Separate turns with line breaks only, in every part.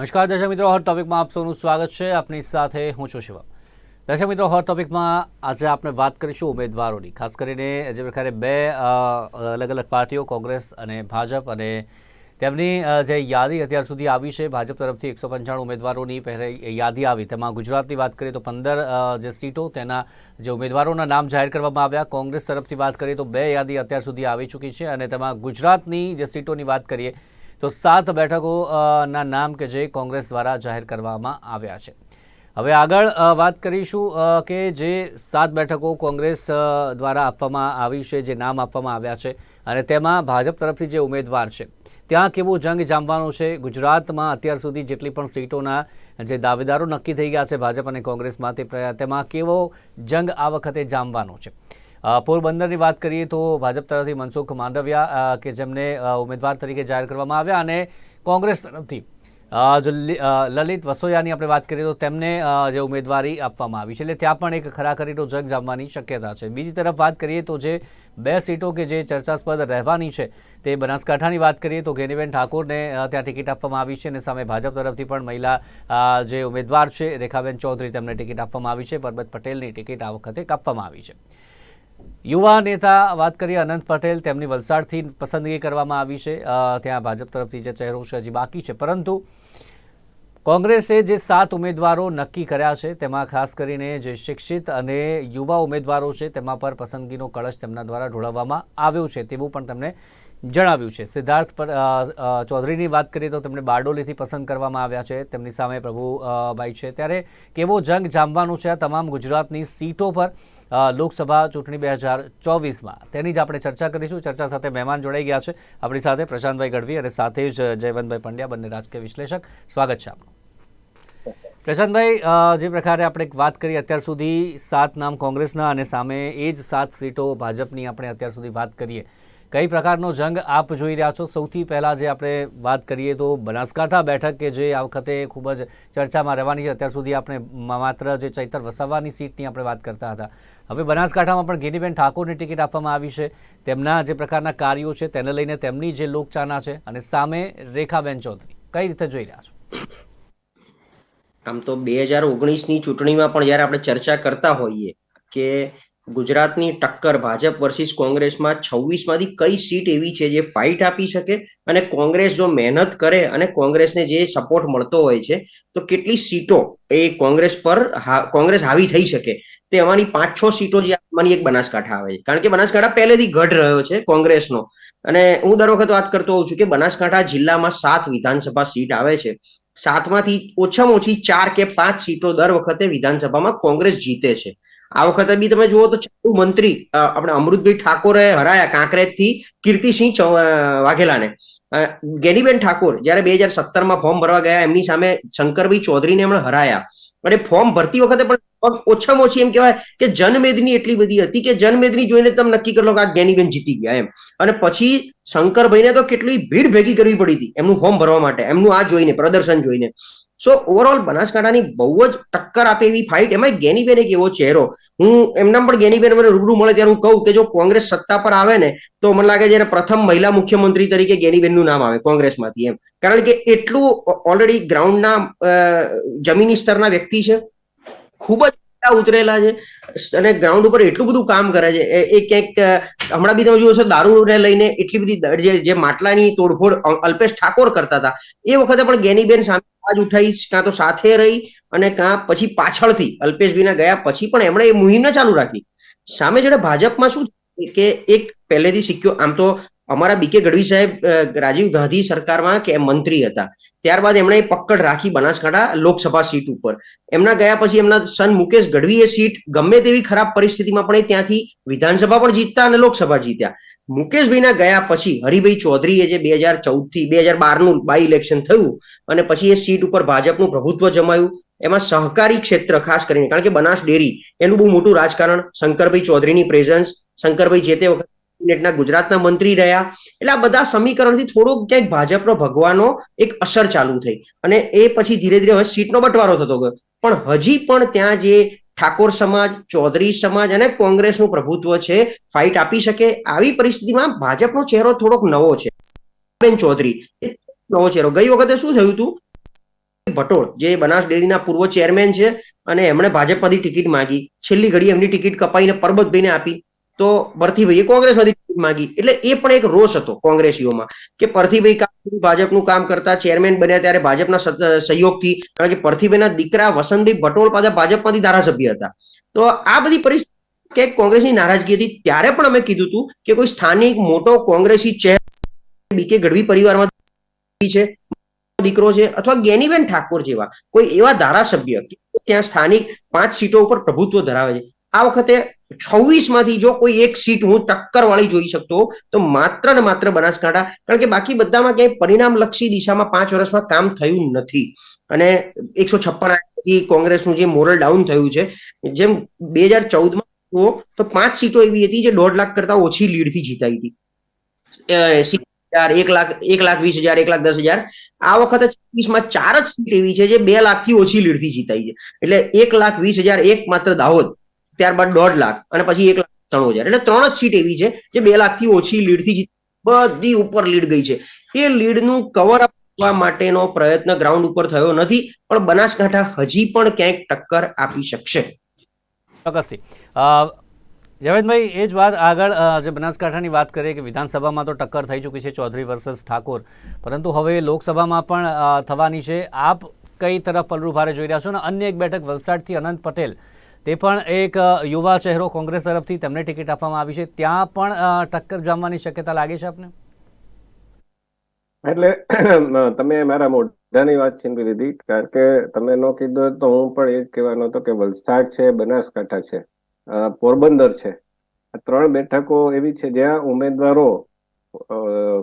નમસ્કાર, દર્શક મિત્રો હોટ ટોપિકમાં આપ સૌનું સ્વાગત છે. આપની સાથે હું છું શિવમ. દર્શક મિત્રો હોટ ટોપિકમાં આજે આપણે વાત કરીશું ઉમેદવારોની. ખાસ કરીને જે પ્રકારે બે અલગ અલગ પાર્ટીઓ, કોંગ્રેસ અને ભાજપ, અને તેમની જે યાદી અત્યાર સુધી આવી છે, ભાજપ તરફથી એકસો પંચાણું ઉમેદવારોની પહેલે યાદી આવી. તેમાં ગુજરાતની વાત કરીએ તો પંદર જે સીટો તેના જે ઉમેદવારોના નામ જાહેર કરવામાં આવ્યા. કોંગ્રેસ તરફથી વાત કરીએ તો બે યાદી અત્યાર સુધી આવી ચૂકી છે અને તેમાં ગુજરાતની જે સીટોની વાત કરીએ તો સાત બેઠકો ના નામ કે જે કોંગ્રેસ દ્વારા જાહેર કરવામાં આવ્યા છે. હવે આગળ વાત કરીશું કે જે સાત બેઠકો કોંગ્રેસ દ્વારા આપવામાં આવી છે, જે નામ આપવામાં આવ્યા છે અને તેમાં ભાજપ તરફથી જે ઉમેદવાર છે, ત્યાં કેવો જંગ જામવાનો છે? ગુજરાતમાં અત્યાર સુધી જેટલી પણ સીટોના જે દાવેદારો નક્કી થઈ ગયા છે ભાજપ અને કોંગ્રેસમાં તે તેમાં કેવો જંગ આ વખતે જામવાનો છે? પોરબંદરની વાત કરીએ તો ભાજપ તરફથી મનસુખ માંડવિયા કે જેમને ઉમેદવાર તરીકે જાહેર કરવામાં આવ્યા અને કોંગ્રેસ તરફથી જો લલિત વસોયાની આપણે વાત કરીએ તો તેમને જે ઉમેદવારી આપવામાં આવી છે. એટલે ત્યાં પણ એક ખરાખરીનો જંગ જામવાની શક્યતા છે. બીજી તરફ વાત કરીએ તો જે બે સીટો કે જે ચર્ચાસ્પદ રહેવાની છે તે બનાસકાંઠાની વાત કરીએ તો ગેનીબેન ઠાકોરને ત્યાં ટિકિટ આપવામાં આવી છે અને સામે ભાજપ તરફથી પણ મહિલા જે ઉમેદવાર છે રેખાબેન ચૌધરી તેમને ટિકિટ આપવામાં આવી છે. પરબત પટેલની ટિકિટ આ વખતે કાપવામાં આવી છે. યુવા નેતા વાત કરીએ અનંત પટેલ. તેમની વલસાડથી પસંદગી કરવામાં આવી છે. ત્યાં ભાજપ તરફથી જે ચહેરો છે હજી બાકી છે. પરંતુ કોંગ્રેસે જે સાત ઉમેદવારો નક્કી કર્યા છે, તેમાં ખાસ કરીને જે શિક્ષિત અને યુવા ઉમેદવારો છે, તેમાં પર પસંદગીનો કળશ તેમના દ્વારા ઢોળાવવામાં આવ્યો છે તેવું પણ તેમણે જણાવ્યું છે. સિદ્ધાર્થ ચૌધરીની વાત કરીએ તો તેમને બારડોલીથી પસંદ કરવામાં આવ્યા છે. તેમની સામે પ્રભુભાઈ છે. ત્યારે કેવો જંગ જામવાનો છે આ તમામ ગુજરાતની સીટો પર લોકસભા ચૂંટણી બે હજાર ચોવીસમાં. તેની જ આપણે ચર્ચા કરીશું. ચર્ચા સાથે મહેમાન જોડાઈ ગયા છે. આપણી સાથે પ્રશાંતભાઈ ગઢવી અને સાથે જ જયવંતભાઈ પંડ્યા, બંને રાજકીય વિશ્લેષક. સ્વાગત છે આપનું. પ્રશાંતભાઈ જે પ્રકારે આપણે એક વાત કરી અત્યાર સુધી સાત નામ કોંગ્રેસના અને સામે એ જ સાત સીટો ભાજપની આપણે અત્યાર સુધી વાત કરીએ. કઈ પ્રકારનો જંગ આપ જોઈ રહ્યા છો? સૌથી પહેલાં જે આપણે વાત કરીએ તો બનાસકાંઠા બેઠક કે જે આ વખતે ખૂબ જ ચર્ચામાં રહેવાની છે, અત્યાર સુધી આપણે માત્ર જે ચૈતર વસાવાની સીટની આપણે વાત કરતા હતા. હવે બનાસકાંઠામાં પણ ગેનીબેન ઠાકોરની ટિકિટ આપવામાં આવી છે. તેમના જે પ્રકારના કાર્યો છે, તેને લઈને તેમની જે લોકચાહના છે અને સામે રેખાબેન ચૌધરી. કઈ રીતે જોઈ રહ્યા છો?
આમ તો બે હજાર ઓગણીસની ચૂંટણીમાં પણ જ્યારે આપણે ચર્ચા કરતા હોઈએ કે ગુજરાતની ટક્કર ભાજપ વર્સિસ કોંગ્રેસમાં છવ્વીસમાંથી કઈ સીટ એવી છે જે ફાઇટ આપી શકે અને કોંગ્રેસ જો મહેનત કરે અને કોંગ્રેસને જે સપોર્ટ મળતો હોય છે, તો કેટલી સીટો એ કોંગ્રેસ પર કોંગ્રેસ હાવી થઈ શકે? તે અમારી પાંચ છ સીટો જે આમાંની એક બનાસકાંઠા આવે છે. કારણ કે બનાસકાંઠા પહેલેથી ઘટ રહ્યો છે કોંગ્રેસનો. અને હું દર વખત વાત કરતો હોઉં છું કે બનાસકાંઠા જિલ્લામાં સાત વિધાનસભા સીટ આવે છે. સાતમાંથી ઓછામાં ઓછી ચાર કે પાંચ સીટો દર વખતે વિધાનસભામાં કોંગ્રેસ જીતે છે. આ વખતે બી તમે જુઓ તો મંત્રી આપણે અમૃતભાઈ ઠાકોરે હરાયા કાંકરેજથી કીર્તિસિંહ ચૌ- અ, વાઘેલાને. ગેનીબેન ઠાકોર જ્યારે બે હજાર સત્તરમાં ફોર્મ ભરવા ગયા એમની સામે શંકરભાઈ ચૌધરીને એમણે હરાયા. અને ફોર્મ ભરતી વખતે પણ ઓછામાં ઓછી એમ કહેવાય કે જનમેદની એટલી બધી હતી કે જનમેદની જોઈને તમે નક્કી કરી લો કે આ ગેનીબેન જીતી ગયા એમ. અને પછી શંકરભાઈને તો કેટલી ભીડ ભેગી કરવી પડી હતી એમનું ફોર્મ ભરવા માટે, એમનું આ જોઈને, પ્રદર્શન જોઈને. સો ઓવરઓલ બનાસકાંઠાની બહુ જ ટક્કર આપે એવી ફાઇટ એમાં ગેનીબેન એક એવો ચહેરો. હું એમના પણ ગેનીબેન મને રૂબરૂ મળે ત્યારે હું કહું કે જો કોંગ્રેસ સત્તા પર આવે ને, તો મને લાગે છે પ્રથમ મહિલા મુખ્યમંત્રી તરીકે ગેનીબેનનું નામ આવે કોંગ્રેસમાંથી એમ. કારણ કે એટલું ઓલરેડી ગ્રાઉન્ડના જમીની સ્તરના વ્યક્તિ છે. ખૂબ જ ઉતરેલા છે અને ગ્રાઉન્ડ ઉપર એટલું બધું કામ કરે છે. એ- ક્યાંક, હમણાં બી તમે જુઓ છો, દારૂને લઈને એટલી બધી જે માટલાની તોડફોડ અલ્પેશ ઠાકોર કરતા હતા. એ વખતે પણ ગેનીબેન સામે આજ ઉઠાઈ, કાં તો સાથે રહી અને કાં પછી પાછળથી અલ્પેશભાઈના ગયા પછી પણ એમણે એ મુહિમને ચાલુ રાખી. સામે જોડે ભાજપમાં શું કે, એક પહેલેથી સિક્યો આમ તો અમારા બીકે ગઢવી સાહેબ રાજીવ ગાંધી સરકારમાં કે મંત્રી હતા. ત્યારબાદ એમણે પકડ રાખી બનાસકાંઠા લોકસભા સીટ ઉપર. એમના ગયા પછી એમના સન મુકેશ ગઢવી એ સીટ ગમે તેવી ખરાબ પરિસ્થિતિમાં પણ એ ત્યાંથી વિધાનસભા પણ જીતતા અને લોકસભા જીત્યા. મુકેશભાઈના ગયા પછી હરિભાઈ ચૌધરીએ જે બે હજાર ચૌદથી બે હજાર બારનું બાય ઇલેક્શન થયું અને પછી એ સીટ ઉપર ભાજપનું પ્રભુત્વ જમાયું. એમાં સહકારી ક્ષેત્ર ખાસ કરીને, કારણ કે બનાસ ડેરી એનું બહુ મોટું રાજકારણ શંકરભાઈ ચૌધરીની પ્રેઝન્સ શંકરભાઈ જે તે વખતે કેબિનેટના ગુજરાતના મંત્રી રહ્યા. એટલે આ બધા સમીકરણથી થોડોક ક્યાંક ભાજપનો ભગવાનો એક અસર ચાલુ થઈ. અને એ પછી ધીરે ધીરે હવે સીટનો બંટવારો થતો ગયો. પણ હજી પણ ત્યાં જે ઠાકોર સમાજ, ચૌધરી સમાજ અને કોંગ્રેસનું પ્રભુત્વ છે, ફાઇટ આપી શકે, આવી પરિસ્થિતિમાં ભાજપનો ચહેરો થોડોક નવો છે. બેન ચૌધરી નવો ચહેરો. ગઈ વખતે શું થયું હતું? ભટોળ, જે બનાસ ડેરીના પૂર્વ ચેરમેન છે અને એમણે ભાજપમાંથી ટિકિટ માંગી. છેલ્લી ઘડી એમની ટિકિટ કપાઈને પરબતભાઈને આપી. તો પરથીભાઈએ કોંગ્રેસમાંથી માંગી. એટલે એ પણ એક રોષ હતો કોંગ્રેસીઓમાં કે પરથીભાઈ કામ ભાજપનું કામ કરતા ચેરમેન બન્યા ત્યારે ભાજપના સહયોગથી, કારણ કે પરથીભાઈના દીકરા વસંતભાઈ ભટોળ પાછા ભાજપમાંથી ધારાસભ્ય હતા. તો આ બધી પરિસ્થિતિ કે કોંગ્રેસની નારાજગી હતી ત્યારે પણ અમે કીધું હતું કે કોઈ સ્થાનિક મોટો કોંગ્રેસી ચહેરો બીકે ગઢવી પરિવારમાં છે, દીકરો છે અથવા જ્ઞાનીબેન ઠાકોર જેવા કોઈ એવા ધારાસભ્ય ત્યાં સ્થાનિક પાંચ સીટો ઉપર પ્રભુત્વ ધરાવે છે. આ વખતે છવ્વીસમાંથી જો કોઈ એક સીટ હું ટક્કર વાળી જોઈ શકતો, તો માત્ર ને માત્ર બનાસકાંઠા, કારણ કે બાકી બધામાં ક્યાંય પરિણામલક્ષી દિશામાં પાંચ વર્ષમાં કામ થયું નથી. અને એકસો છપ્પન કોંગ્રેસનું જે મોરલ ડાઉન થયું છે, જેમ બે હજાર ચૌદમાં તો પાંચ સીટો એવી હતી જે દોઢ લાખ કરતા ઓછી લીડથી જીતાઈ હતી. હજાર એક લાખ એક લાખ વીસ હજાર, એક લાખ દસ હજાર. આ વખતે છવ્વીસમાં ચાર જ સીટ એવી છે જે બે લાખથી ઓછી લીડથી જીતાઈ છે. એટલે એક લાખ વીસ હજાર એક માત્ર દાહોદ. ત્યારબાદ દોઢ લાખ અને પછી એક લાખ ત્રણ હજાર. એટલે ત્રણ જ સીટ એવી છે જે બે લાખથી ઓછી લીડથી બધી ઉપર લીડ ગઈ છે. એ લીડનું કવર અપ કરવા માટેનો પ્રયત્ન ગ્રાઉન્ડ ઉપર થયો નથી, પણ બનાસકાંઠા હજી પણ ક્યાંક ટક્કર આપી શકશે.
ચોક્કસથી. જવેદભાઈ, એ જ વાત આગળ જે બનાસકાંઠાની વાત કરીએ કે વિધાનસભામાં તો ટક્કર થઈ ચૂકી છે ચૌધરી વર્સસ ઠાકોર. પરંતુ હવે લોકસભામાં પણ થવાની છે. આપ કઈ તરફ પલરૂ ભારે જોઈ રહ્યા છો? અને અન્ય એક બેઠક વલસાડથી અનંત પટેલ. તે પણ એક યુવા ચહેરો કોંગ્રેસ તરફથી તેમને ટિકિટ આપવામાં આવી છે. ત્યાં પણ ટક્કર જમવાની શક્યતા લાગે છે આપને?
એટલે તમે મારા મોઢાની વાત છીનવી લીધી, કારણ કે તમે ન કીધું તો હું પણ એ કહેવાનો હતો કે વલસાડ છે, બનાસકાંઠા છે પોરબંદર છે. ત્રણ બેઠકો એવી છે જ્યાં ઉમેદવારો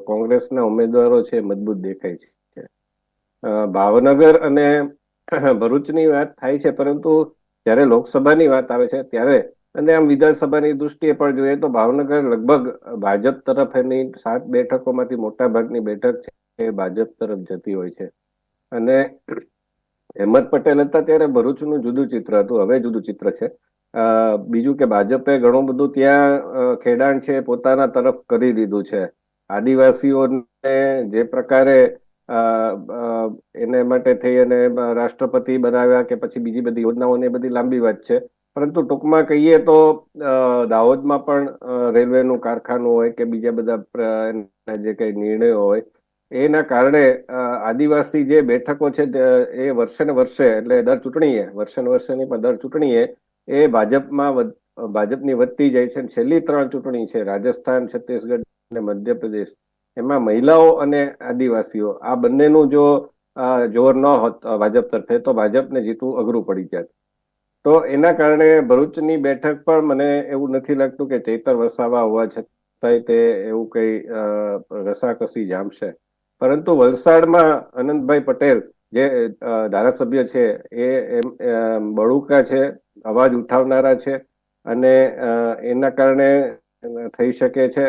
કોંગ્રેસના ઉમેદવારો છે, મજબૂત દેખાય છે. ભાવનગર અને ભરૂચની વાત થાય છે, પરંતુ જ્યારે લોકસભાની વાત આવે છે, ત્યારે અને આમ વિધાનસભાની દ્રષ્ટિએ પણ જોઈએ તો ભાવનગર લગભગ ભાજપ તરફ એની સાત બેઠકોમાંથી મોટા ભાગની બેઠક છે એ ભાજપ તરફ જતી હોય છે. અને અહેમદ પટેલ હતા ત્યારે ભરૂચનું જુદું ચિત્ર હતું, હવે જુદું ચિત્ર છે. બીજું કે ભાજપે ઘણું બધું ત્યાં ખેડાણ છે પોતાના તરફ કરી દીધું છે. આદિવાસીઓને જે પ્રકારે એને માટે થઈ અને રાષ્ટ્રપતિ બનાવ્યા કે પછી બીજી બધી યોજનાઓને બધી લાંબી વાત છે. પરંતુ ટૂંકમાં કહીએ તો દાહોદમાં પણ રેલવેનું કારખાનું હોય કે બીજા બધા જે કઈ નિર્ણયો હોય, એના કારણે આદિવાસી જે બેઠકો છે એ વર્ષે ને વર્ષે, એટલે દર ચૂંટણીએ, વર્ષે ને વર્ષે નહીં પણ દર ચૂંટણીએ, એ ભાજપમાં ભાજપની વધતી જાય છે. છેલ્લી ત્રણ ચૂંટણી છે. રાજસ્થાન, છત્તીસગઢ અને મધ્યપ્રદેશ. એમાં મહિલાઓ અને આદિવાસીઓ, આ બંનેનું જો જોર ન હોત ભાજપ તરફે, તો ભાજપને જીતવું અઘરું પડી જાય. તો એના કારણે ભરૂચની બેઠક પણ મને એવું નથી લાગતું કે ચૈતર વસાવા હોવા છતાંય તે એવું કઈ રસાકસી જામશે. પરંતુ વલસાડમાં અનંતભાઈ પટેલ જે ધારાસભ્ય છે, એ એમ બળુકા છે, અવાજ ઉઠાવનારા છે અને એના કારણે થઈ શકે છે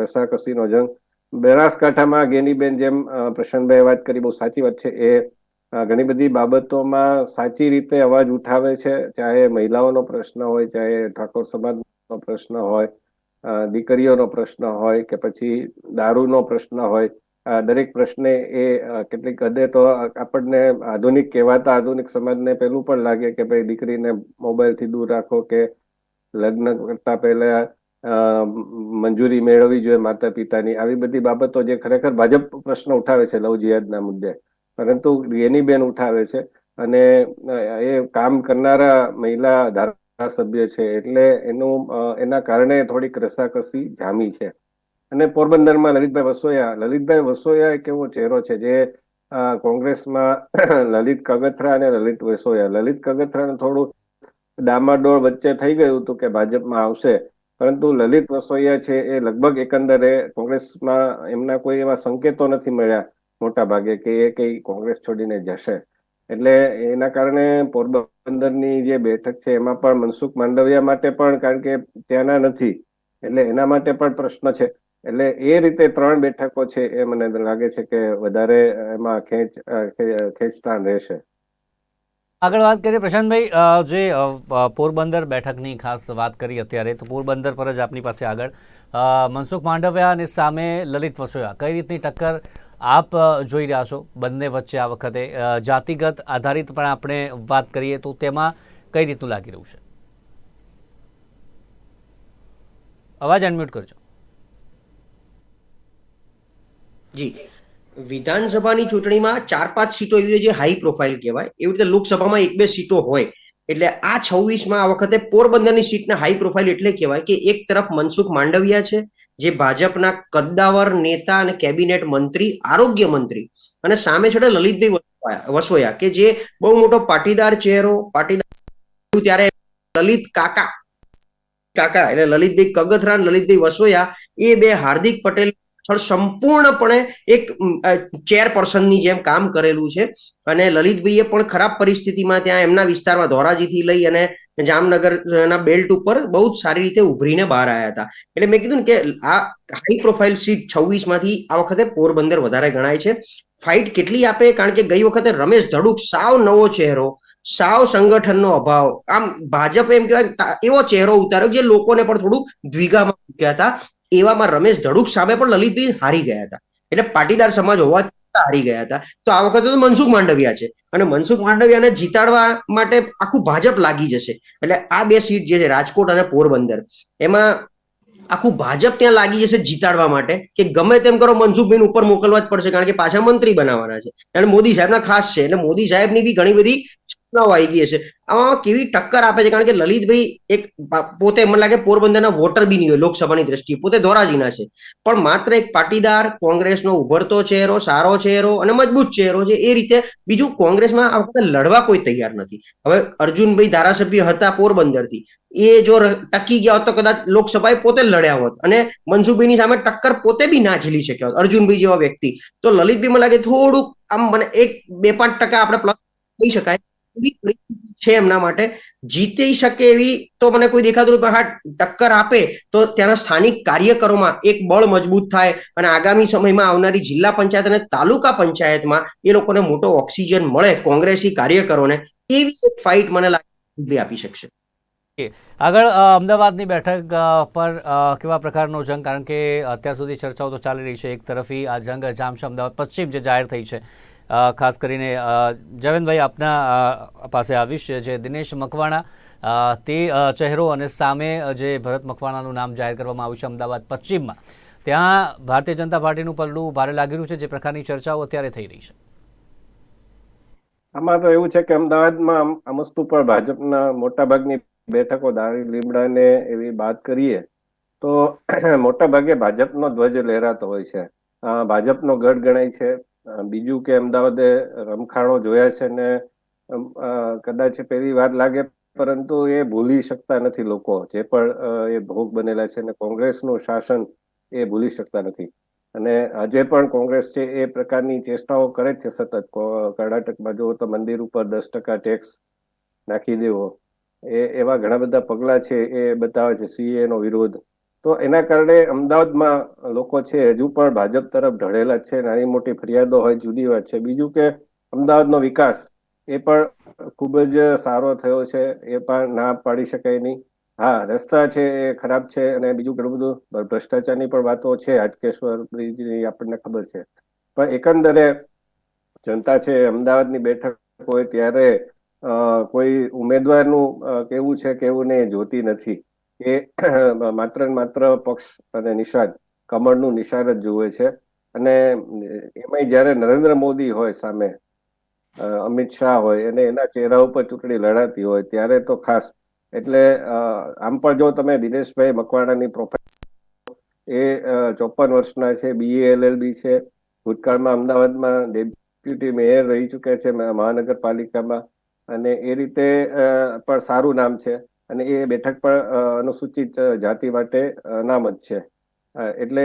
રસાકસીનો જંગ. બનાસકાંઠામાં ગેનીબેન જેમ પ્રશાંતભાઈ વાત કરી, બહુ સાચી વાત છે. એ ઘણી બધી બાબતોમાં સાચી રીતે અવાજ ઉઠાવે છે. ચાહે મહિલાઓનો પ્રશ્ન હોય, ચાહે ઠાકોર સમાજનો પ્રશ્ન હોય દીકરીઓનો પ્રશ્ન હોય કે પછી દારૂનો પ્રશ્ન હોય દરેક પ્રશ્ને એ કેટલીક હદે તો આપણને આધુનિક કહેવાતા આધુનિક સમાજને પેલું પણ લાગે કે ભાઈ દીકરીને મોબાઈલથી દૂર રાખો કે લગ્ન કરતા પહેલા મંજૂરી મેળવવી જોઈએ માતા પિતાની આવી બધી બાબતો જે ખરેખર ભાજપ પ્રશ્ન ઉઠાવે છે લવ જિહાદના મુદ્દે. પરંતુ બેન ઉઠાવે છે અને એ કામ કરનારા મહિલા ધારાસભ્ય છે એટલે એનું એના કારણે થોડીક રસાકસી જામી છે. અને પોરબંદરમાં લલિતભાઈ વસોયા લલિતભાઈ વસોયા એક એવો ચહેરો છે જે કોંગ્રેસમાં લલિત કગથરા અને લલિત વસોયા. લલિત કગથરાને થોડું ડામાડોળ વચ્ચે થઈ ગયું હતું કે ભાજપમાં આવશે. પરંતુ લલિત વસોયા છે એ લગભગ એકંદરે કોંગ્રેસમાં એમના કોઈ એવા સંકેતો નથી મળ્યા મોટા ભાગે કે એ કઈ કોંગ્રેસ છોડીને જશે. એટલે એના કારણે પોરબંદરની જે બેઠક છે એમાં પણ મનસુખ માંડવિયા માટે પણ કારણ કે ત્યાંના નથી. એટલે એના માટે પણ પ્રશ્ન છે. એટલે એ રીતે ત્રણ બેઠકો છે એ મને લાગે છે કે વધારે એમાં ખેંચ ખેંચતાણ રહેશે.
આગળ વાત કરીએ પ્રશાંતભાઈ જે પોરબંદર બેઠકની ખાસ વાત કરી અત્યારે, તો પોરબંદર પર જ આપની પાસે આગળ. મનસુખ માંડવિયા અને સામે લલિત વસોયા, કઈ રીતની ટક્કર આપ જોઈ રહ્યા છો બંને વચ્ચે આ વખતે? જાતિગત આધારિત પણ આપણે વાત કરીએ તો તેમાં કઈ રીતનું લાગી રહ્યું છે? અવાજ અનમ્યુટ કરજો.
જી. વિધાનસભાની ચૂંટણીમાં ચાર પાંચ સીટો એવી જે હાઈ પ્રોફાઇલ કહેવાય. એવી રીતે લોકસભામાં એક બે સીટો હોય. એટલે આ છવ્વીસમાં આ વખતે પોરબંદરની સીટના હાઈ પ્રોફાઇલ એટલે કહેવાય કે એક તરફ મનસુખ માંડવિયા છે, જે ભાજપના કદ્દાવર નેતા અને કેબિનેટ મંત્રી, આરોગ્ય મંત્રી અને સામે છેડે લલિતભાઈ વસોયા- કે જે બહુ મોટો પાટીદાર ચહેરો, પાટીદાર ત્યારે લલિત કાકા કાકા એટલે લલિતભાઈ કગથરા લલિતભાઈ વસોયા, એ બે હાર્દિક પટેલ સંપૂર્ણપણે એક ચેરપર્સનની જેમ કામ કરેલું છે. અને લલિતભાઈએ પણ ખરાબ પરિસ્થિતિમાં ત્યાં એમના વિસ્તારમાં ધોરાજીથી લઈ અને જામનગરના બેલ્ટ ઉપર બહુ જ સારી રીતે ઉભરીને બહાર આવ્યા હતા. એટલે મેં કીધું ને કે આ હાઈ પ્રોફાઇલ સીટ છવ્વીસમાંથી આ વખતે પોરબંદર વધારે ગણાય છે. ફાઇટ કેટલી આપે? કારણ કે ગઈ વખતે રમેશ ધડુક સાવ નવો ચહેરો, સાવ સંગઠનનો અભાવ. આમ ભાજપ એમ કહેવાય એવો ચહેરો ઉતાર્યો જે લોકોને પણ થોડું દ્વિગામાં મૂક્યા હતા. એવામાં રમેશ ધડુક સામે પણ લલિતભાઈ હારી ગયા હતા. એટલે પાટીદાર સમાજ હોવા હારી ગયા હતા. તો આ વખતે તો મનસુખ માંડવિયા છે. અને મનસુખ માંડવિયાને જીતાડવા માટે આખું ભાજપ લાગી જશે. એટલે આ બે સીટ જે છે, રાજકોટ અને પોરબંદર, એમાં આખું ભાજપ ત્યાં લાગી જશે જીતાડવા માટે કે ગમે તેમ કરો મનસુખભાઈ ઉપર મોકલવા જ પડશે. કારણ કે પાછા મંત્રી બનાવવાના છે. અને મોદી સાહેબના ખાસ છે. એટલે મોદી સાહેબની બી ઘણી બધી સૂચનાઓ આવી ગઈ હશે. આમાં કેવી ટક્કર આપે છે? કારણ કે લલિતભાઈ એક પોતે મને લાગે પોરબંદરના વોટર બી નહીં હોય લોકસભાની દ્રષ્ટિએ. પોતે ધોરાજીના છે. પણ માત્ર એક પાટીદાર કોંગ્રેસનો ઉભરતો ચહેરો, સારો ચહેરો અને મજબૂત ચહેરો છે, એ રીતે બીજું કોંગ્રેસમાં આ વખતે લડવા કોઈ તૈયાર નથી. હવે અર્જુનભાઈ ધારાસભ્ય હતા પોરબંદરથી. એ જો ટકી ગયા હોત તો કદાચ લોકસભાએ પોતે લડ્યા હોત અને મનસુખભાઈની સામે ટક્કર પોતે બી ના ઝીલી શક્યા હોત, અર્જુનભાઈ જેવા વ્યક્તિ. તો લલિતભાઈ મને લાગે થોડુંક આમ મને એક બે પાંચ ટકા આપણે પ્લસ કહી શકાય. છે એમના માટે, જીતી શકે એવી તો મને કોઈ દેખાતું પણ હા, ટક્કર આપે તો ત્યાંના સ્થાનિક કાર્યકરોમાં એક બળ મજબૂત થાય અને આગામી સમયમાં આવનારી જિલ્લા પંચાયત અને તાલુકા પંચાયતમાં એ લોકોને મોટો ઓક્સિજન મળે કોંગ્રેસી કાર્યકરોને, એવી એક ફાઇટ મને લાગે આપી શકશે.
આગળ અમદાવાદની બેઠક પર કેવા પ્રકારનો જંગ? કારણ કે અત્યાર સુધી ચર્ચાઓ તો ચાલી રહી છે એક તરફી. આ જંગ જામશે અમદાવાદ. પશ્ચિમ જે જાહેર થઈ છે. ખાસ કરીને જવેનભાઈ આપના પાસે આવીશ, જે દિનેશ મકવાણા તે ચહેરો અને સામે જે ભરત મકવાણાનું નામ જાહેર કરવામાં આવ્યું છે અમદાવાદ પશ્ચિમમાં. ત્યાં ભારતીય જનતા પાર્ટીનું પલડું ભારે લાગી રહ્યું છે, જે પ્રકારની ચર્ચાઓ અત્યારે થઈ રહી છે.
આમાં તો એવું છે કે અમદાવાદમાં વસ્તુ પર ભાજપના મોટાભાગની બેઠકો દાણી લીમડાને એવી વાત કરીએ, તો મોટાભાગે ભાજપનો ધ્વજ લહેરાતો હોય છે. ભાજપનો ગઢ ગણાય છે બીજું કે અમદાવાદે રમખાણો જોયા છે ને કદાચ પહેલી વાર લાગે, પરંતુ એ ભૂલી શકતા નથી લોકો. જે પણ એ ભોગ બનેલા છે અને કોંગ્રેસનું શાસન એ ભૂલી શકતા નથી. અને આજે પણ કોંગ્રેસ છે એ પ્રકારની ચેષ્ટાઓ કરે છે સતત. કર્ણાટકમાં જુઓ તો મંદિર ઉપર દસ ટકા ટેક્સ નાખી દેવો. એ, એવા ઘણા બધા પગલાં છે એ બતાવે છે. સીએ નો વિરોધ તો એના કારણે અમદાવાદમાં લોકો છે, હજુ પણ ભાજપ તરફ ઢળેલા છે, નાની મોટી ફરિયાદો હોય, જુદી વાત છે. બીજું કે અમદાવાદનો વિકાસ એ પણ ખૂબ જ સારો થયો છે, એ પણ ના પાડી શકાય નહીં. હા, રસ્તા છે એ ખરાબ છે અને બીજું ઘણું બધું ભ્રષ્ટાચારની પણ વાતો છે, હાટકેશ્વર બ્રિજની આપણને ખબર છે. પણ એકંદરે જનતા છે, અમદાવાદની બેઠક હોય ત્યારે કોઈ ઉમેદવારનું કેવું છે, કેવું એ જોતી નથી. એ માત્ર ને માત્ર પક્ષ અને નિશાન કમળનું નિશાન જ જુએ છે. અને એમાંય જ્યારે નરેન્દ્ર મોદી હોય સામે અમિત શાહ હોય, અને એના ચહેરા ઉપર ચૂંટણી લડાતી હોય, ત્યારે તો ખાસ. એટલે આમ પણ જો તમે દિનેશભાઈ મકવાણાની પ્રોફાઇલ એ ચોપન વર્ષના છે બીએ એલએલબી છે. ભૂતકાળમાં અમદાવાદમાં ડેપ્યુટી મેયર રહી ચૂક્યા છે, મહાનગરપાલિકામાં. અને એ રીતે પણ સારું નામ છે. અને એ બેઠક પણ અનુસૂચિત જાતિ માટે અનામત છે. એટલે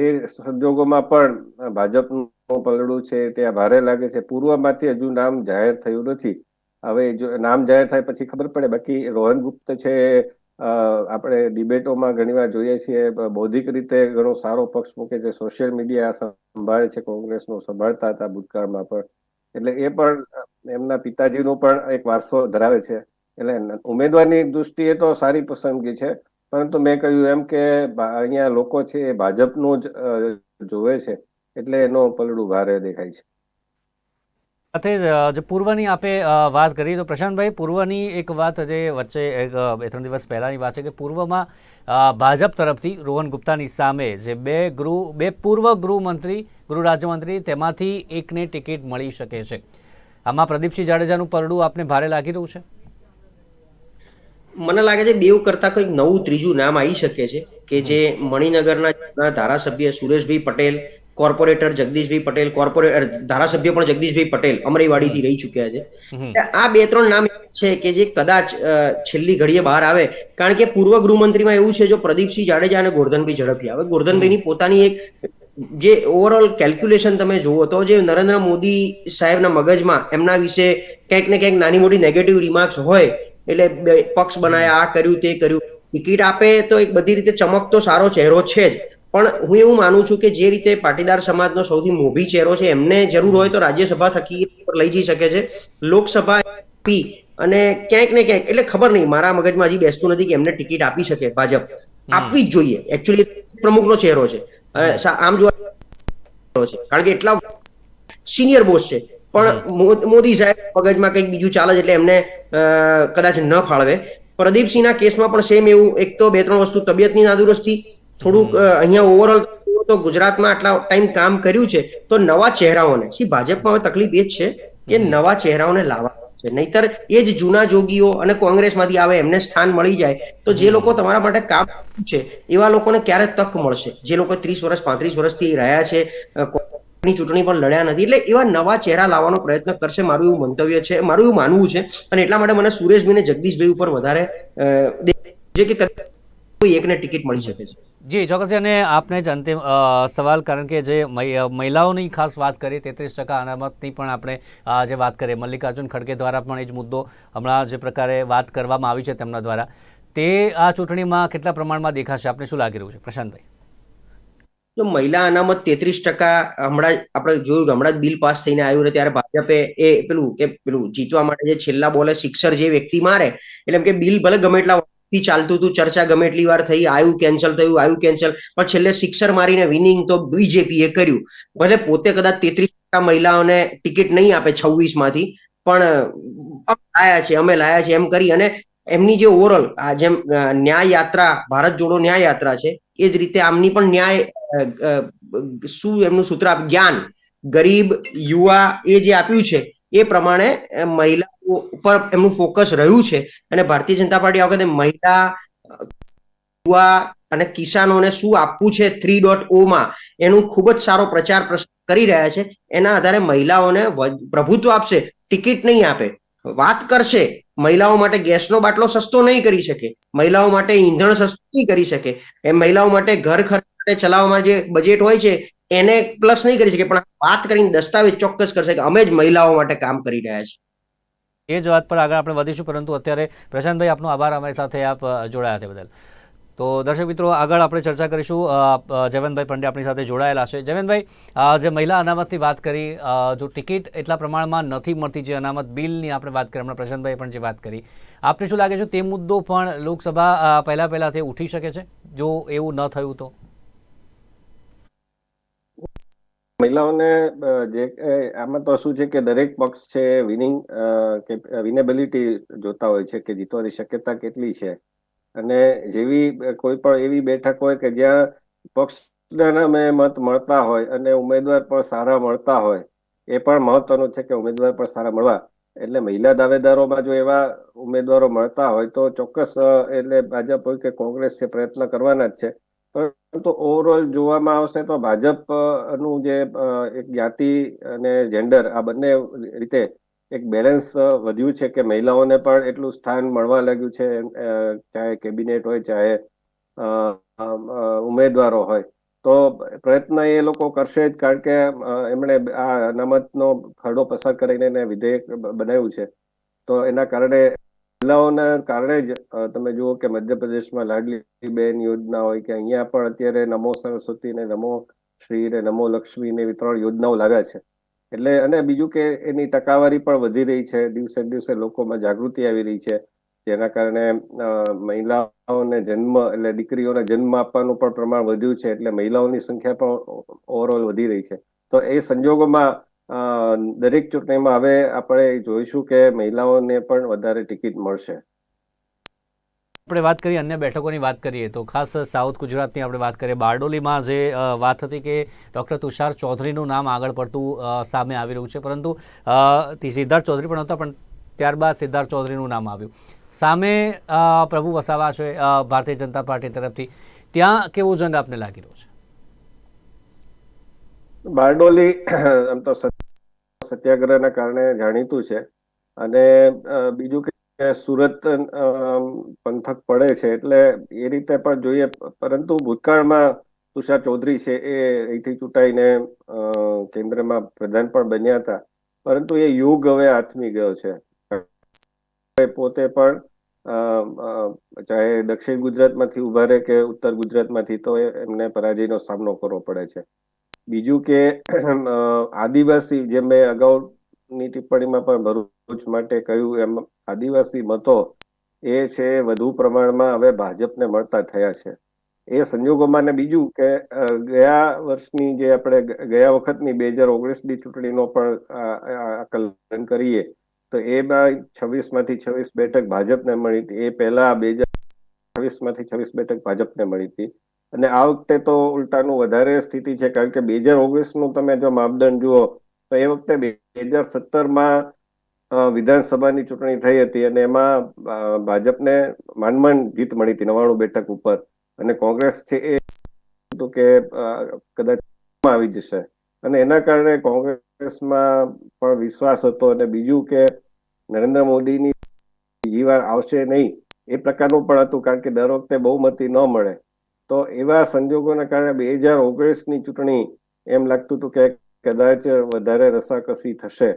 એ સંજોગોમાં પણ ભાજપનું પલડું છે, ત્યાં ભારે લાગે છે. પૂર્વમાંથી હજુ નામ જાહેર થયું નથી. હવે જો નામ જાહેર થાય પછી ખબર પડે. બાકી રોહન ગુપ્ત છે આપણે ડિબેટોમાં ઘણીવાર જોઈએ છીએ. બૌદ્ધિક રીતે ઘણો સારો પક્ષ મૂકે છે. સોશિયલ મીડિયા સંભાળે છે, કોંગ્રેસનો સંભાળતા હતા ભૂતકાળમાં પણ. એટલે એ પણ એમના પિતાજીનો પણ એક વારસો ધરાવે છે. એટલે ઉમેદવારની દૃષ્ટિએ તો સારી પસંદગી છે, પરંતુ મેં કહ્યું એમ કે અહીંયા લોકો છે એ ભાજપનું જ જોવે છે, એટલે એનો પલડું ભારે દેખાય છે.
સાથે જે પૂર્વની આપે વાત કરી, તો પ્રશાંતભાઈ, પૂર્વની એક વાત જે વચ્ચે એક બે, ત્રણ દિવસ પહેલાંની વાત છે કે પૂર્વમાં ભાજપ તરફથી રોહન ગુપ્તાની સામે જે બે ગૃહ, બે પૂર્વ ગૃહમંત્રી, ગૃહ રાજ્યમંત્રી તેમાંથી એકને ટિકિટ મળી શકે છે. આમાં પ્રદીપસિંહ જાડેજાનું પરડું આપને ભારે લાગી રહ્યું છે?
મને લાગે છે દેવ કરતા કંઈક નવું ત્રીજું નામ આવી શકે છે કે જે મણિનગરના ધારાસભ્ય સુરેશભાઈ પટેલ કોર્પોરેટર જગદીશભાઈ પટેલ કોર્પોરેટર ધારાસભ્ય પણ જગદીશભાઈ પટેલ અમરેવાડીથી રહી ચૂક્યા છે. આ બે ત્રણ નામ છે કે જે કદાચ છેલ્લી ઘડીએ બહાર આવે. કારણ કે પૂર્વ ગૃહમંત્રીમાં એવું છે જો પ્રદીપસિંહ જાડેજા અને ગોરધનભાઈ ઝડપી આવે. ગોરધનભાઈની પોતાની એક જે ઓવરઓલ કેલ્ક્યુલેશન તમે જુઓ તો જે નરેન્દ્ર મોદી સાહેબના મગજમાં એમના વિશે કંઈક ને કંઈક નાની મોટી નેગેટિવ રિમાર્ક્સ હોય એટલે પક્ષ બનાયા, આ કર્યું, તે કર્યું. ટિકિટ આપે તો એક બધી રીતે ચમકતો સારો ચહેરો છે જ. પણ હું એવું માનું છું કે જે રીતે પાટીદાર સમાજનો સૌથી મોભી ચહેરો છે, એમને જરૂર હોય તો રાજ્યસભા થકી લઈ જઈ શકે છે. લોકસભા પી અને ક્યાંક ને ક્યાંક, એટલે ખબર નહીં, મારા મગજમાં હજી બેસતું નથી કે એમને ટિકિટ આપી શકે ભાજપ. આપવી જ જોઈએ. એકચ્યુઅલી પ્રમુખનો ચહેરો છે. આમ જોવા છે. કારણ કે એટલા સિનિયર બોસ છે. પણ મોદી સાહેબ મગજમાં કંઈક બીજું ચાલે એટલે એમને કદાચ ન ફાળવે. પ્રદીપસિંહના કેસમાં પણ સેમ એવું એક તો બે ત્રણ વસ્તુ તબિયતની નાદુરસ્તી થોડુંક અહીંયા ઓવરઓલ તો ગુજરાતમાં આટલા ટાઈમ કામ કર્યું છે તો નવા ચહેરાઓને સી ભાજપમાં હવે તકલીફ એ જ છે કે નવા ચહેરાઓને લાવવા છે. નહીતર એ જ જૂના જોગીઓ અને કોંગ્રેસમાંથી આવે એમને સ્થાન મળી જાય તો જે લોકો તમારા માટે કામ કર્યું છે એવા લોકોને ક્યારે તક મળશે? જે લોકો ત્રીસ વર્ષ પાંત્રીસ વર્ષથી રહ્યા છે ની ચૂંટણી પણ લડ્યા નથી. એટલે એવા નવા ચહેરા લાવવાનો પ્રયત્ન કરશે મારું એવું મંતવ્ય છે, મારું એવું માનવું છે. અને એટલા માટે મને સુરેશભાઈ અને જગદીશભાઈ ઉપર વધારે જે કે કોઈ એકને ટિકિટ મળી શકે છે.
જી ચોક્કસ અને આપને જ અંતિમ સવાલ, કારણ કે જે મહિલાઓની ખાસ વાત કરીએ, તેત્રીસ ટકા અનામતની પણ આપણે જે વાત કરીએ, મલ્લિકાર્જુન ખડગે દ્વારા પણ એ જ મુદ્દો હમણાં જે પ્રકારે વાત કરવામાં આવી છે તેમના દ્વારા. તે આ ચૂંટણીમાં કેટલા પ્રમાણમાં દેખાશે? આપને શું લાગી રહ્યું છે? પ્રશાંતભાઈ.
જો મહિલા અનામત તેત્રીસ ટકા હમણાં આપણે જોયું કે હમણાં જ બિલ પાસ થઈને આવ્યું ને ત્યારે ભાજપે એ પેલું કે પેલું જીતવા માટે જે છેલ્લા બોલે સિક્સર જે વ્યક્તિ મારે, એટલે એમ કે બિલ ભલે ગમે એટલા વર્ષથી ચાલતું હતું, ચર્ચા ગમે એટલી વાર થઈ આવ્યું કેન્સલ થયું આવ્યું કેન્સલ પણ છેલ્લે સિક્સર મારીને વિનિંગ તો બીજેપીએ કર્યું. ભલે પોતે કદાચ તેત્રીસ ટકા મહિલાઓને ટિકિટ નહીં આપે છવ્વીસમાંથી પણ લાયા છે અમે લાયા છે એમ કરી અને એમની જે ઓવરઓલ આ જેમ ન્યાય યાત્રા, ભારત જોડો ન્યાય યાત્રા છે, એ જ રીતે આમની પણ ન્યાય શું એમનું સૂત્ર જ્ઞાન, ગરીબ, યુવા, એ જે આપ્યું છે, એ પ્રમાણે મહિલા ઉપર એમનું ફોકસ રહ્યું છે, અને ભારતીય જનતા પાર્ટી આ વખતે મહિલા, યુવા અને કિસાનોને શું આપવું છે થ્રી ડોટ ઓમાં એનું ખૂબ જ સારો પ્રચાર પ્રસાર કરી રહ્યા છે, એના આધારે મહિલાઓને પ્રભુત્વ આપશે ટિકિટ નહીં આપે, વાત કરશે મહિલાઓ માટે ગેસનો બાટલો સસ્તો નહીં કરી શકે. મહિલાઓ માટે ઈંધણ સસ્તું નહીં કરી શકે. એ મહિલાઓ માટે ઘર ખર્ચ માટે ચલાવવામાં જે બજેટ હોય છે, એને પ્લસ નહીં કરી શકે. પણ વાત કરીને દસ્તાવેજ ચોક્કસ કરશે કે અમે જ મહિલાઓ માટે કામ કરી રહ્યા છીએ.
એ જ વાત પર આગળ આપણે વધીશું, પરંતુ અત્યારે પ્રશાંતભાઈ આપનો આભાર, અમારી સાથે આપ જોડાયા તે બદલ. તો દર્શક મિત્રો, આગળ આપણે ચર્ચા કરીશું જયવંતભાઈ પંડ્યા આપણી સાથે જોડાયેલા છે. જયવંતભાઈ જે મહિલા અનામતની વાત કરી જો ટિકિટ એટલા પ્રમાણમાં નથી મળતી જે અનામત બિલની આપણે વાત કરી, હમણાં પ્રશાંતભાઈ પણ જે વાત કરી. આપને શું લાગે છે, તે મુદ્દો પણ લોકસભા પહેલાં પહેલા પહેલા તે ઉઠી શકે છે? જો એવું ન થયું તો?
મહિલાઓને જે આમાં તો શું છે કે દરેક પક્ષ છે, વિનિંગ કે, વિનેબિલિટી જોતા હોય છે કે જીતવાની શક્યતા કેટલી છે. અને જેવી, કોઈ પણ એવી બેઠક હોય કે જ્યાં પક્ષના નામે મત મળતા હોય અને ઉમેદવાર પણ સારા મળતા હોય, એ પણ મહત્વનું છે કે ઉમેદવાર પણ સારા મળવા. એટલે મહિલા દાવેદારોમાં જો એવા ઉમેદવારો મળતા હોય તો ચોક્કસ એટલે ભાજપ હોય કે કોંગ્રેસ છે, પ્રયત્ન કરવાના જ છે. પરંતુ ઓવરઓલ જોવામાં આવશે તો ભાજપનું જે એક જ્ઞાતિ અને જેન્ડર આ બંને રીતે એક બેલેન્સ વધ્યું છે કે મહિલાઓને પણ એટલું સ્થાન મળવા લાગ્યું છે ચાહે કેબિનેટ હોય, ચાહે ઉમેદવારો હોય. તો પ્રયત્ન એ લોકો કરશે જ કારણ કે એમણે આ અનામતનો ખરડો પસાર કરીને એને વિધેયક બનાવ્યું છે. તો એના કારણે મહિલાઓના કારણે જ તમે જુઓ કે મધ્યપ્રદેશમાં લાડલી બેન યોજના હોય કે અહીંયા પણ અત્યારે નમો સરસ્વતી ને નમો શ્રી ને નમો લક્ષ્મી ને એવી યોજનાઓ લાવ્યા છે. એટલે અને બીજું કે એની ટકાવારી પણ વધી રહી છે. દિવસે દિવસે લોકોમાં જાગૃતિ આવી રહી છે. જેના કારણે મહિલાઓને જન્મ એટલે દીકરીઓને જન્મ આપવાનું પણ પ્રમાણ વધ્યું છે. એટલે મહિલાઓની સંખ્યા પણ ઓવરઓલ વધી રહી છે. તો એ સંજોગોમાં દરેક ચૂંટણીમાં હવે આપણે જોઈશું કે મહિલાઓને પણ વધારે ટિકિટ મળશે.
આપણે વાત કરીએ, અન્ય બેઠકોની વાત કરીએ, તો ખાસ સાઉથ ગુજરાતની આપણે વાત કરીએ. બારડોલીમાં જે વાત હતી કે ડૉક્ટર તુષાર ચૌધરીનું નામ આગળ પડતું સામે આવી રહ્યું છે, પરંતુ સિદ્ધાર્થ ચૌધરી પણ હતા પણ ત્યારબાદ સિદ્ધાર્થ ચૌધરીનું નામ આવ્યું. સામે પ્રભુ વસાવા છે ભારતીય જનતા પાર્ટી તરફથી. ત્યાં કેવો જંગ આપને લાગી રહ્યો છે?
બારડોલી આમ તો સત્ય- સત્યાગ્રહના કારણે જાણીતું છે. અને બીજું કે સુરત પંથક પડે છે એટલે એ રીતે પણ જોઈએ. પરંતુ ભૂતકાળમાં તુષાર ચૌધરી છે એ અહીંથી ચૂંટાઈને કેન્દ્રમાં પ્રધાન પણ બન્યા હતા. પરંતુ એ યુગ હવે આથમી ગયો છે. પોતે પણ ચાહે દક્ષિણ ગુજરાતમાંથી ઊભા રહે કે ઉત્તર ગુજરાતમાંથી, તો એમને પરાજયનો સામનો કરવો પડે છે. બીજું કે આદિવાસી, જે મેં અગાઉની ટિપ્પણીમાં પણ ભરૂચ માટે કહ્યું એમ આદિવાસી મતો એ છે વધુ પ્રમાણમાં હવે ભાજપને મળતા થયા છે. એ સંજોગોમાં ને બીજું કે ગયા વર્ષની જે આપણે ગયા વખતની બે હજાર ઓગણીસની ચૂંટણીનો પણ આકલન કરીએ, તો એ છવ્વીસમાંથી છવ્વીસ બેઠક ભાજપને મળી હતી. એ પહેલા બે હજાર છવ્વીસમાંથી છવ્વીસ બેઠક ભાજપને મળી હતી. અને આ વખતે તો ઉલટાનું વધારે સ્થિતિ છે, કારણ કે બે હજાર ઓગણીસનું તમે જો માપદંડ જુઓ તો એ વખતે બે હજાર સત્તરમાં વિધાનસભાની ચૂંટણી થઈ હતી અને એમાં ભાજપને માનમાન જીત મળી હતી નવાણું બેઠક ઉપર. અને કોંગ્રેસ છે એ હતું કે કદાચ આવી જશે. અને એના કારણે કોંગ્રેસમાં પણ વિશ્વાસ હતો અને બીજું કે નરેન્દ્ર મોદીની બીજી વાર આવશે નહીં, એ પ્રકારનું પણ હતું કારણ કે દર વખતે બહુમતી ન મળે. તો એવા સંજોગોના કારણે બે હજાર ઓગણીસની ચૂંટણી એમ લાગતું હતું કે કદાચ વધારે રસાકસી થશે.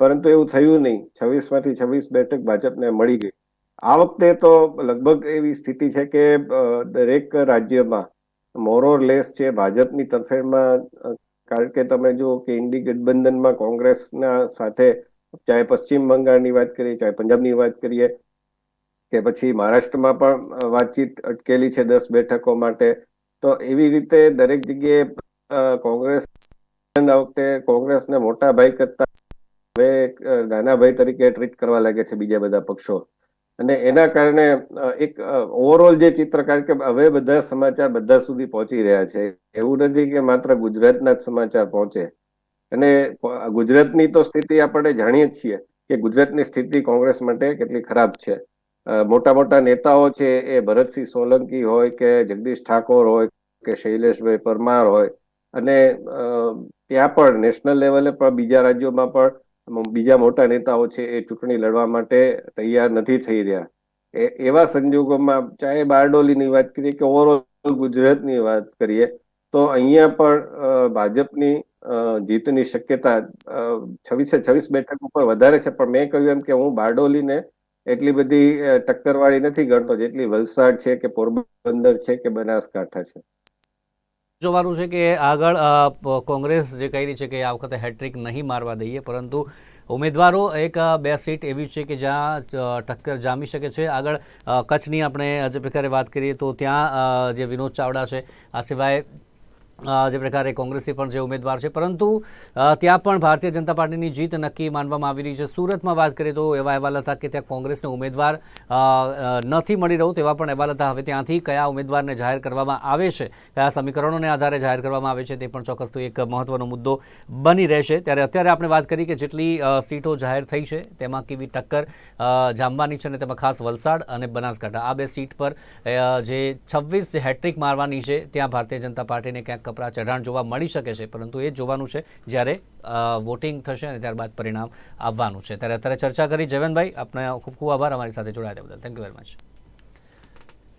પરંતુ એવું થયું નહીં. છવ્વીસમાંથી છવ્વીસ બેઠક ભાજપને મળી ગઈ. આ વખતે તો લગભગ એવી સ્થિતિ છે કે દરેક રાજ્યમાં મોરોર લેસ છે ભાજપની તરફેણમાં કારણ કે તમે જુઓ કે ઇન્ડી ગઠબંધનમાં કોંગ્રેસના સાથે, ચાહે પશ્ચિમ બંગાળની વાત કરીએ, ચાહે પંજાબની વાત કરીએ, કે પછી મહારાષ્ટ્રમાં પણ વાતચીત અટકેલી છે દસ બેઠકો માટે, તો એવી રીતે દરેક જગ્યાએ કોંગ્રેસ આ વખતે કોંગ્રેસને મોટા ભાઈ કરતા હવે નાના ભાઈ તરીકે ટ્રીટ કરવા લાગે છે બીજા બધા પક્ષો. અને એના કારણે એક ઓવરઓલ જે ચિત્ર, કારણ કે હવે બધા સમાચાર બધા સુધી પહોંચી રહ્યા છે. એવું નથી કે માત્ર ગુજરાતના જ સમાચાર પહોંચે. અને ગુજરાતની તો સ્થિતિ આપણે જાણીએ જ છીએ કે ગુજરાતની સ્થિતિ કોંગ્રેસ માટે કેટલી ખરાબ છે. મોટા મોટા નેતાઓ છે એ ભરતસિંહ સોલંકી હોય કે જગદીશ ઠાકોર હોય કે શૈલેષભાઈ પરમાર હોય અને ત્યાં પણ નેશનલ લેવલે પણ બીજા રાજ્યોમાં પણ બીજા મોટા નેતાઓ છે એ ચૂંટણી લડવા માટે તૈયાર નથી થઈ રહ્યા. એવા સંજોગોમાં ચાહે બારડોલીની વાત કરીએ કે ઓવરઓલ ગુજરાતની વાત કરીએ, તો અહીંયા પણ ભાજપની જીતની શક્યતા છવ્વીસે છવ્વીસ બેઠક ઉપર વધારે છે. પણ મેં કહ્યું એમ કે હું બારડોલીને એટલી બધી ટક્કરવાળી નથી ગણતો જેટલી વલસાડ છે કે પોરબંદર છે કે બનાસકાંઠા છે.
જોવાનું છે કે આગળ કોંગ્રેસ જે કહી રહી છે કે આ વખતે હેટ્રિક નહીં મારવા દઈએ, પરંતુ ઉમેદવારો એક બે સીટ એવી છે કે જ્યાં ટક્કર જામી શકે છે. આગળ કચ્છની આપણે જે પ્રકારે વાત કરીએ તો ત્યાં જે વિનોદ ચાવડા છે, આ સિવાય જે પ્રકારે કોંગ્રેસથી પણ જે ઉમેદવાર છે, પરંતુ ત્યાં પણ ભારતીય જનતા પાર્ટીની જીત નક્કી માનવામાં આવી રહી છે. સુરતમાં વાત કરીએ તો એવા અહેવાલ હતા કે ત્યાં કોંગ્રેસને ઉમેદવાર નથી મળી રહ્યું તેવા પણ અહેવાલ હતા. હવે ત્યાંથી કયા ઉમેદવારને જાહેર કરવામાં આવે છે, કયા સમીકરણોને આધારે જાહેર કરવામાં આવે છે તે પણ ચોક્કસ એક મહત્વનો મુદ્દો બની રહેશે. ત્યારે અત્યારે આપણે વાત કરી કે જેટલી સીટો જાહેર થઈ છે તેમાં કેવી ટક્કર જામવાની છે અને તેમાં ખાસ વલસાડ અને બનાસકાંઠા. આ બે સીટ પર જે છવ્વીસ હેટ્રિક મારવાની છે, ત્યાં ભારતીય જનતા પાર્ટીને ક્યાંક કપરા ચઢાણ જોવા મળી શકે છે, પરંતુ એ જોવાનું છે જ્યારે વોટિંગ થશે અને ત્યારબાદ પરિણામ આવવાનું છે. ત્યારે અત્યારે ચર્ચા કરી. જયવંતભાઈ, આપને ખૂબ ખૂબ આભાર. અમારી સાથે જોડાયા બદલ. થેન્ક યુ વેરી મચ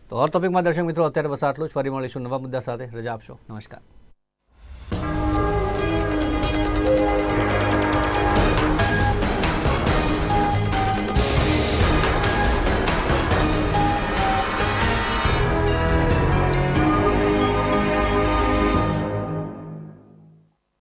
તો ઓર ટોપિકમાં દર્શક મિત્રો, અત્યારે બસ આટલું જ. ફરી મળીશું નવા મુદ્દા સાથે. રજા આપશો. નમસ્કાર.